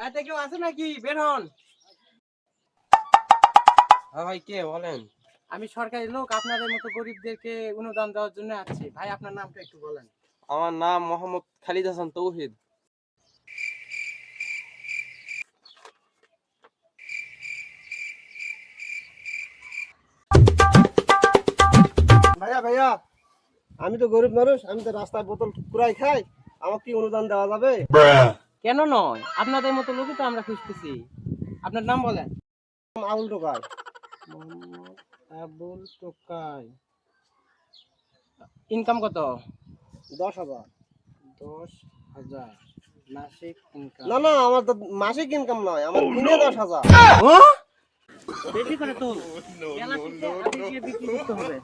রাতে কেউ আছে নাকি? বের হন। হ্যাঁ ভাই কে বলেন? আমি সরকারি লোক আপনাদের মতো গরিবদেরকে অনুদান দেওয়ার জন্য আসছি ভাই আপনার নামটা একটু বলেন। আমার নাম মোহাম্মদ খালিদ হাসান তৌহিদ। ভাইয়া ভাইয়া আমি তো গরিব মানুষ আমি তো রাস্তায় বোতল কুড়াই খাই আমাকে কি অনুদান দেওয়া যাবে? কেন নয় আপনাদের মতো লোকই তো আমরা খুঁজতেছি আপনার নাম বলেন আউল টোকায় মোহাম্মদ আবুল টোকাই ইনকাম কত দশ হাজার দশ হাজার মাসিক ইনকাম না না আমার তো মাসিক ইনকাম নয় আমার দিনে দশ হাজার বেশি করে তো বিক্রি করতে হবে